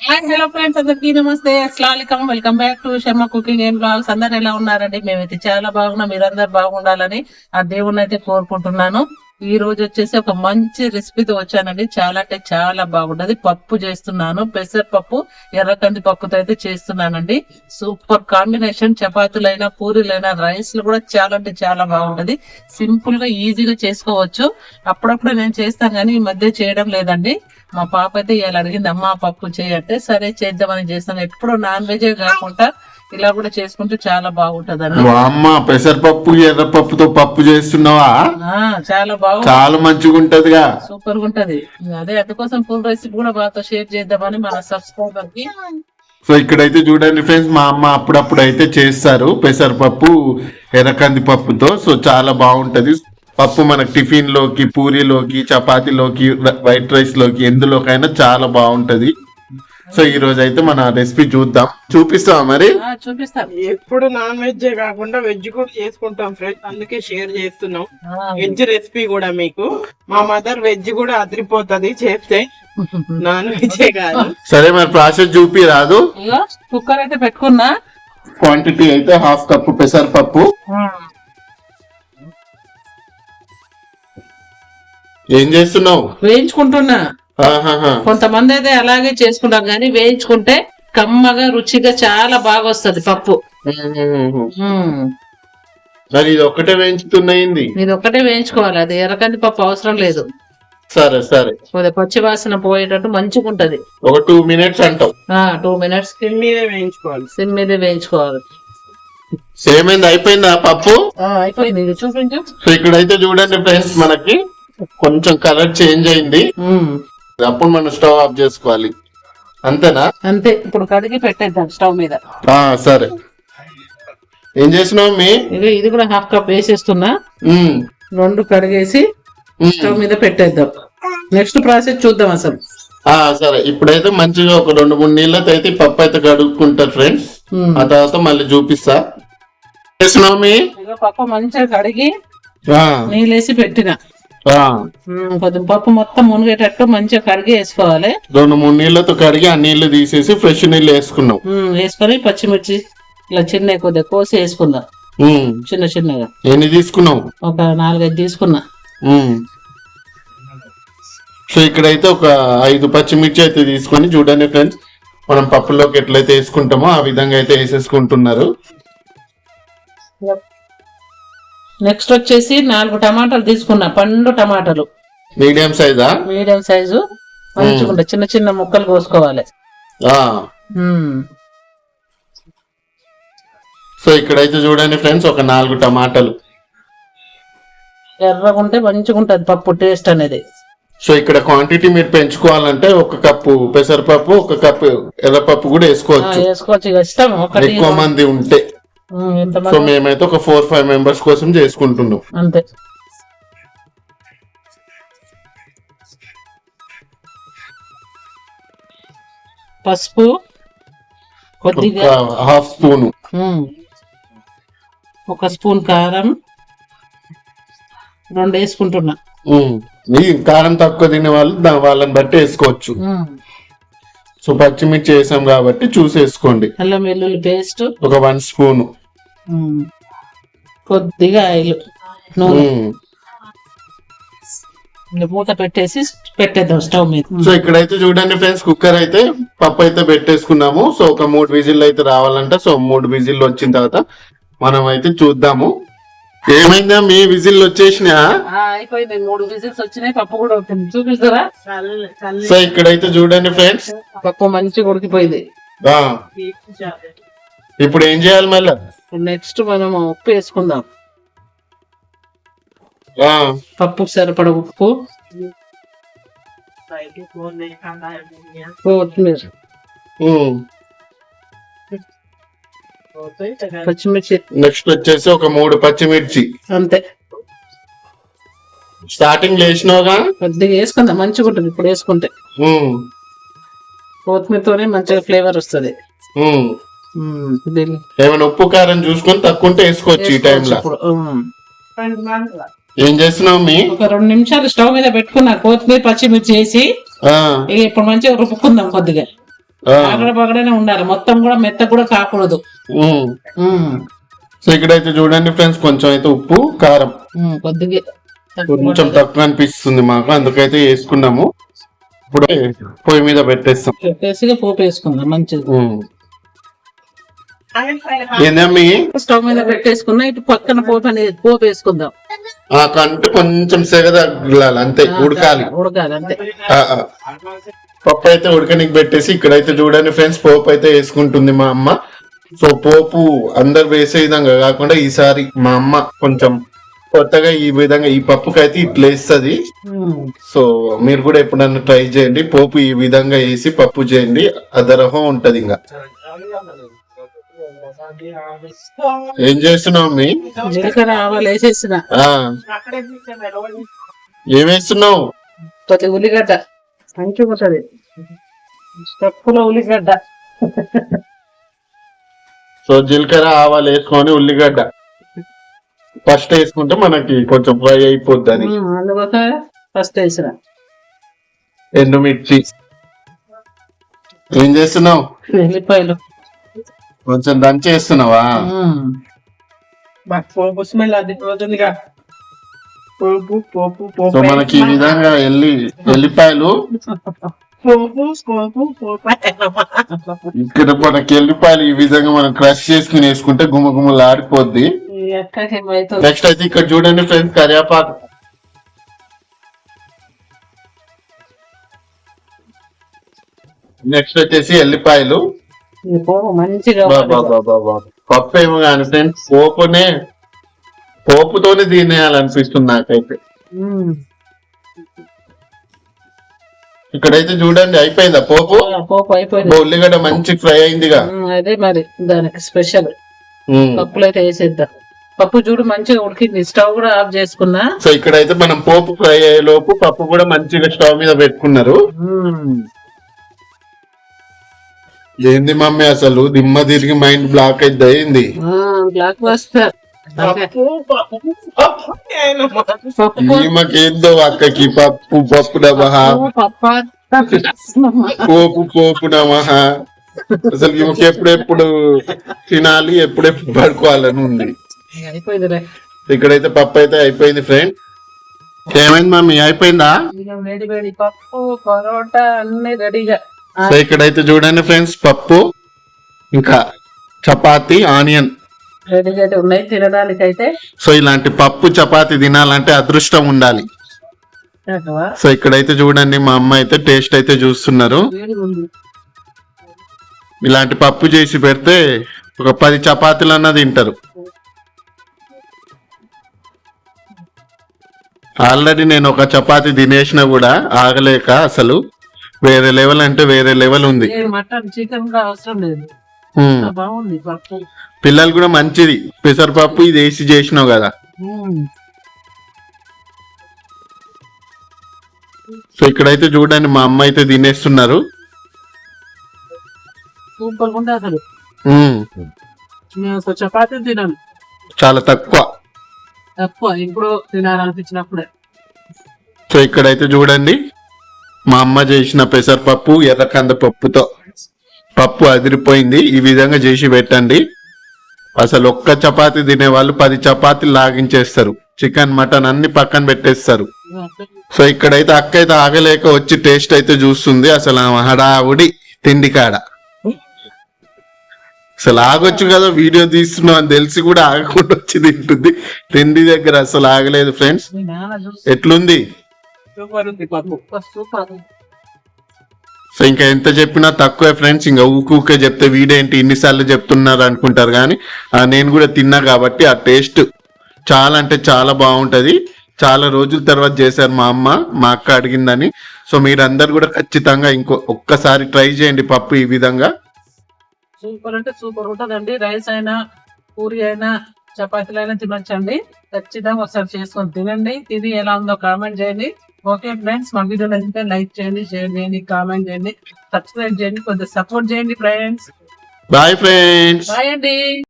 Hi hello friends అందరికీ నమస్తే. అస్సలం welcome back to Sharma cooking and blogs అందరు ఎలా ఉన్నారండి? మేమైతే చాలా బాగున్నాం. మీరందరు బాగుండాలని ఆ దేవుణ్ణి అయితే కోరుకుంటున్నాను. ఈ రోజు వచ్చేసి ఒక మంచి రెసిపీతో వచ్చానండి. చాలా అంటే చాలా బాగుంటది పప్పు చేస్తున్నాను. పెసరపప్పు ఎర్రకంది పప్పుతో అయితే చేస్తున్నానండి. Super combination. చపాతీలైనా పూరీలైనా రైస్లు కూడా చాలా అంటే చాలా బాగుంటది సింపుల్గా ఈజీగా చేసుకోవచ్చు. అప్పుడప్పుడు నేను చేస్తాను కానీ ఈ మధ్య చేయడం లేదండి. మా పాప అయితే ఇలా అడిగింది అమ్మ పప్పు చేయంటే సరే చేద్దామని చేస్తాను. ఎప్పుడు నాన్ వెజ్ కాకుండా ఇలా కూడా చేసుకుంటే చాలా బాగుంటది అండి అమ్మ పెసరపప్పు ఎర్రపప్పుతో పప్పు చేస్తున్నావా? చాలా బాగుంది చాలా మంచిగా ఉంటదిగా సూపర్గా ఉంటది అదే అందుకోసం ఫుల్ రెసిపీ కూడా బాగా షేర్ చేద్దామని మన సబ్స్క్రైబర్కి సో ఇక్కడైతే చూడండి ఫ్రెండ్స్ మా అమ్మ అప్పుడప్పుడు అయితే చేస్తారు పెసరపప్పు ఎర్రకంది పప్పుతో. సో చాలా బాగుంటది. పప్పు మనకి టిఫిన్లోకి పూరీలోకి చపాతీలోకి వైట్ రైస్లోకి ఎందులోకైనా చాలా బాగుంటది. సో ఈ రోజు అయితే మన రెసిపీ చూద్దాం. చూపిస్తావా మరి? ఆ, చూపిస్తాను ఎప్పుడు నాన్ వెజ్ కాకుండా వెజ్ కూడా చేసుకుంటాం ఫ్రెండ్స్. అందుకే షేర్ చేస్తున్నాం. వెజ్ రెసిపీ కూడా మీకు. మా మదర్ వెజ్ కూడా అదిరిపోతది చేస్తే. నాన్ వెజ్ కాదు. సరే మరి ప్రాసెస్ చూపి రాదు. కుక్కర్ అయితే పెట్టుకున్నా. క్వాంటిటీ అయితే హాఫ్ కప్పు పెసరపప్పు. ఏం చేస్తున్నావు? వేయించుకుంటున్నా. కొంతమంది అయితే అలాగే చేసుకుంటాం కానీ వేయించుకుంటే కమ్మగా రుచిగా చాలా బాగా వస్తది పప్పు. మరి ఇది ఒక్కటే వేయించుతున్నాయింది. ఇది ఒక్కటే వేయించుకోవాలి అది ఎర్రకంది పప్పు అవసరం లేదు. సరే సరే. కొద్దిగా పచ్చి వాసన పోయేటట్టు మంచిగా ఉంటది ఒక టూ మినిట్స్ అంటావు. Two minutes. సిమ్ మీదే వేయించుకోవాలి. సిమ్ మీద వేయించుకోవాలి. సేమ్ అయింది అయిపోయిందా పప్పు? ఆ, అయిపోయింది. ఇది చూపించు. సో ఇక్కడైతే చూడండి ఫ్రెండ్స్ మనకి కొంచెం కలర్ చేంజ్ అయింది. అప్పుడు మనం స్టవ్ ఆఫ్ చేసుకోవాలి. అంతేనా? అంతే ఇప్పుడు కడిగి పెట్టేద్దాం స్టవ్ మీద. ఆ సరే. ఏం చేసినావు మీ? ఇక ఇది కూడా హాఫ్ కప్ వేసేస్తున్నా. ఉమ్, రెండు కడిగేసి ఉమ్. స్టవ్ మీద పెట్టేద్దాం. నెక్స్ట్ ప్రాసెస్ చూద్దాం అసలు. ఆ సరే. ఇప్పుడైతే మంచిగా ఒక రెండు మూడు నీళ్ళతో అయితే ఈ పప్పు అయితే కడుక్కుంటారు ఫ్రెండ్స్. ఉమ్. ఆ తర్వాత మళ్ళీ చూపిస్తా. చేసినావు మీ? ఇక పప్పు మంచిగా కడిగి ఆ, నీళ్ళేసి పెట్టిన. కొద్దిగా పప్పు మొత్తం మునిగేటట్టు మంచిగా కడిగి వేసుకోవాలి. రెండు మూడు నీళ్ళతో కడిగి ఆ నీళ్ళు తీసేసి ఫ్రెష్ నీళ్ళు వేసుకున్నాం. వేసుకొని పచ్చిమిర్చి ఇలా చిన్న కొద్దిగా కోసి వేసుకుందాం. చిన్న చిన్నగా. ఎన్ని తీసుకున్నావు? ఒక నాలుగైదు తీసుకున్నా. సో ఇక్కడైతే ఒక ఐదు పచ్చిమిర్చి అయితే తీసుకొని చూడండి ఫ్రెండ్స్ మనం పప్పులోకి ఎట్లయితే వేసుకుంటామో ఆ విధంగా అయితే వేసేసుకుంటున్నారు. నెక్స్ట్ వచ్చేసి నాలుగు టమాటాలు తీసుకున్నా పండు టమాటాలు. మీడియం సైజా? మీడియం సైజు మంచిగా చిన్న చిన్న ముక్కలు కోసుకోవాలి. సో ఇక్కడైతే చూడండి ఫ్రెండ్స్ ఒక నాలుగు టమాటాలు. ఎర్రగా ఉంటే మంచిగా ఉంటది పప్పు టేస్ట్ అనేది. సో ఇక్కడ క్వాంటిటీ మీరు పెంచుకోవాలంటే ఒక కప్పు పెసరపప్పు ఒక కప్పు ఎర్రపప్పు కూడా వేసుకోవచ్చు. వేసుకోవచ్చు. ఇష్టం ఎక్కువ మంది ఉంటే. సో మేమైతే ఒక ఫోర్ ఫైవ్ మెంబర్స్ కోసం చేసుకుంటున్నాం. అంతే. పసుపు కొద్దిగా హాఫ్ స్పూన్. ఒక స్పూన్ కారం రెండు వేసుకుంటున్నా. కారం తక్కువ తినే వాళ్ళు వాళ్ళని బట్టి వేసుకోవచ్చు. సో పచ్చిమిర్చి వేసాం కాబట్టి చూసి వేసుకోండి అల్లం వెల్లుల్లి పేస్ట్. ఒక వన్ స్పూన్. కొద్దిగా ఆయిల్ నూనె. ఇంకా మూత పెట్టేసి పెట్టేద్దాం స్టవ్ మీద. సో ఇక్కడైతే చూడండి ఫ్రెండ్స్ కుక్కర్ అయితే పప్పు అయితే పెట్టేసుకున్నాము. సో ఒక మూడు విజిల్ అయితే రావాలంట. సో మూడు విజిల్ వచ్చిన తర్వాత మనం అయితే చూద్దాము. ఏమైందా మీ విజిల్ వచ్చేసినా ఆ, అయిపోయింది. మూడు విజిల్స్ వచ్చినాయి పప్పు కూడా అవుతుంది చూపిస్తారా? సో ఇక్కడైతే చూడండి ఫ్రెండ్స్. పప్పు మంచిగా ఉడికిపోయింది. ఇప్పుడు ఏం చేయాలి మళ్ళా? నెక్స్ట్ మనం ఉప్పు వేసుకుందాం. ఆ, పప్పు సరిపడ ఉప్పు. కొత్తిమీర. పచ్చిమిర్చి. నెక్స్ట్ వచ్చేసి ఒక మూడు పచ్చిమిర్చి. అంతే. స్టార్టింగ్ లేచినావుగా కొద్దిగా వేసుకుందాం మంచిగా ఉంటుంది ఇప్పుడు వేసుకుంటే. ఉమ్, కొత్తిమీరతోనే మంచిగా ఫ్లేవర్ వస్తుంది. ఏమైనా ఉప్పు కారం చూసుకొని తక్కువ ఉంటే వేసుకోవచ్చు ఈ టైంలో మాటలు. ఏం చేస్తున్నావు మీ? ఒక రెండు నిమిషాలు స్టవ్ మీద పెట్టుకున్నా కొత్తిమీర పచ్చిమిర్చి వేసి ఇప్పుడు మంచిగా రుబ్బుకుందాం కొద్దిగా. ఆ, పగడ పగడనే ఉండాలి. మొత్తం కూడా మెత్త కూడా కాకూడదు. ఉమ్, సో ఇక్కడైతే చూడండి ఫ్రెండ్స్ కొంచెం అయితే ఉప్పు కారం. కొద్దిగా కొంచెం తక్కువ అనిపిస్తుంది మాకు. అందుకైతే వేసుకున్నాము. ఇప్పుడు పొయ్యి మీద పెట్టేస్తాం. పెట్టేసి పోపు వేసుకుందాం మంచిది. ఏందమ్మీ? స్టవ్ మీద పెట్టేసుకున్నా ఇటు పక్కన పోపు అనేది పోపు వేసుకుందాం. ఆ కంటే కొంచెం సెగ తగ్గాలి అంతే ఉడకాలి. ఉడకాలి అంతే. పప్పు అయితే ఉడకనికి పెట్టేసి ఇక్కడైతే చూడండి ఫ్రెండ్స్ పోపు అయితే వేసుకుంటుంది మా అమ్మ. సో పోపు అందరు వేసే విధంగా కాకుండా ఈసారి మా అమ్మ కొంచెం కొత్తగా ఈ విధంగా ఈ పప్పుకైతే ఇట్లా వేస్తుంది. సో మీరు కూడా ఎప్పుడన్నా ట్రై చేయండి పోపు ఈ విధంగా వేసి పప్పు చేయండి అదరహం ఉంటది ఇంకా ఏం చేస్తున్నావు జీలకర్ర ఆవాలు వేసేసిన ఆ, ఏం వేస్తున్నావు కొద్ది ఉల్లిగడ్డ. మంచిగా ఉంటది. పప్పులో ఉల్లిగడ్డ. సో జీలకర్ర ఆవాలు వేసుకొని ఉల్లిగడ్డ. ఫస్ట్ వేసుకుంటే మనకి కొంచెం ఫ్రై అయిపోద్ది అందుకోసం ఫస్ట్ వేసిన. ఎండుమిర్చి. ఏం చేస్తున్నావు? వెల్లిపాయలు. కొంచెం దంచి వేస్తున్నావా? ఉమ్, పోపు స్మెల్ అది పోతుందిగా పోపు పోపు పోపు. సో మనకి ఈ విధంగా ఎల్లి ఎల్లిపాయలు. పోపు పోపు పోపు. ఇక్కడ మనకి ఎల్లిపాయలు ఈ విధంగా మనం క్రష్ చేసుకుని వేసుకుంటే గుమ్మ గుమ్మలు ఆడిపోద్ది నెక్స్ట్ అయితే ఇక్కడ చూడండి ఫ్రెండ్స్ కరివేపాకు. నెక్స్ట్ వచ్చేసి ఎల్లిపాయలు. పోపు మంచిగా. పప్పు ఏమో కానీ ఫ్రెండ్స్ పోపునే పోపుతోనే తినేయాలనిపిస్తుంది నాకైతే. ఇక్కడైతే చూడండి అయిపోయిందా పోపు? పోపు అయిపోయింది. ఉల్లిగడ్డ మంచి ఫ్రై అయిందిగా. ఉమ్, అదే మరి దానికి స్పెషల్. పప్పులు అయితే వేసేద్దాం. పప్పు చూడు మంచిగా ఉడికింది స్టవ్ కూడా ఆఫ్ చేసుకున్నా. సో ఇక్కడైతే మనం పోపు ఫ్రై అయ్యే లోపు పప్పు కూడా మంచిగా స్టవ్ మీద పెట్టుకున్నారు. ఏంది మమ్మీ అసలు? దిమ్మ తిరిగి మైండ్ బ్లాక్ అయితే అయింది. బ్లాక్ ఈమెకేందో అక్కకి పప్పు పప్పు నమః పప్పు పోపు పోపు నమః అసలు ఈమెకి ఎప్పుడెప్పుడు తినాలి ఎప్పుడెప్పుడు పడుకోవాలని ఉంది. ఇక్కడైతే పప్పు అయితే అయిపోయింది ఫ్రెండ్. ఏమైంది మమ్మీ? అయిపోయిందా? పప్పు పరోటా అన్ని రెడీగా. సో ఇక్కడైతే చూడండి ఫ్రెండ్స్ పప్పు ఇంకా చపాతి ఆనియన్. రెడీగా ఉన్నాయి తినడానికి అయితే సో ఇలాంటి పప్పు చపాతి తినాలంటే అదృష్టం ఉండాలి? సో ఇక్కడైతే చూడండి మా అమ్మ అయితే టేస్ట్ అయితే చూస్తున్నారు. ఇలాంటి పప్పు చేసి పెడితే ఒక పది చపాతీలు అన్న తింటారు. ఆల్రెడీ నేను ఒక చపాతి తినేసిన కూడా ఆగలేక అసలు. వేరే లెవెల్ అంటే వేరే లెవెల్ ఉంది. మటన్ చికెన్ కూడా అవసరం లేదు. బాగుంది పప్పు. పిల్లలు కూడా మంచిది. పెసరపప్పు ఇది వేసి చేసినావు కదా. సో ఇక్కడైతే చూడండి మా అమ్మ అయితే తినేస్తున్నారు. సూపర్ ఉంది అసలు. ఉమ్. నేను అసలు చపాతీ తినాను. చాలా తక్కువ. తక్కువ ఇప్పుడు తినాలనిపించినప్పుడే. సో ఇక్కడైతే చూడండి. మా అమ్మ చేసిన పెసరపప్పు ఎర్రకంద పప్పుతో. పప్పు అదిరిపోయింది. ఈ విధంగా చేసి పెట్టండి. అసలు ఒక్క చపాతి తినే వాళ్ళు పది చపాతీలు లాగించేస్తారు. చికెన్ మటన్ అన్ని పక్కన పెట్టేస్తారు. సో ఇక్కడైతే అక్క అయితే ఆగలేక వచ్చి టేస్ట్ అయితే చూస్తుంది. అసలు హడావుడి తిండి కాడ. అసలు ఆగొచ్చు కదా వీడియో తీస్తున్నాం అని తెలిసి కూడా ఆగకుండా వచ్చి తింటుంది. తిండి దగ్గర అసలు ఆగలేదు ఫ్రెండ్స్. ఎట్లుంది? సూపర్ ఉంది పప్పు సూపర్ సూపర్ సో ఇంకా ఎంత చెప్పినా తక్కువే ఫ్రెండ్స్. ఇంకా ఊకు ఊకే చెప్తే వీడేంటి ఇన్నిసార్లు చెప్తున్నారు అనుకుంటారు కానీ ఆ, నేను కూడా తిన్నా కాబట్టి ఆ టేస్ట్ చాలా అంటే చాలా బాగుంటది. చాలా రోజుల తర్వాత చేశారు మా అమ్మ మా అక్క అడిగిందని. సో మీరందరు కూడా ఖచ్చితంగా ఇంకో ఒక్కసారి ట్రై చేయండి పప్పు ఈ విధంగా. సూపర్ అంటే సూపర్ ఉంటదండి. రైస్ అయినా పూరి అయినా చపాతీలు అయినా తినొచ్చండి. ఖచ్చితంగా ఒకసారి చేసుకొని తినండి. తిని ఎలా ఉందో కామెంట్ చేయండి. ఓకే ఫ్రెండ్స్ మా వీడియో నచ్చితే లైక్ చేయండి షేర్ చేయండి కామెంట్ చేయండి సబ్స్క్రైబ్ చేయండి కొంచెం సపోర్ట్ చేయండి ఫ్రెండ్స్ బాయ్ ఫ్రెండ్స్ బాయ్ అండి.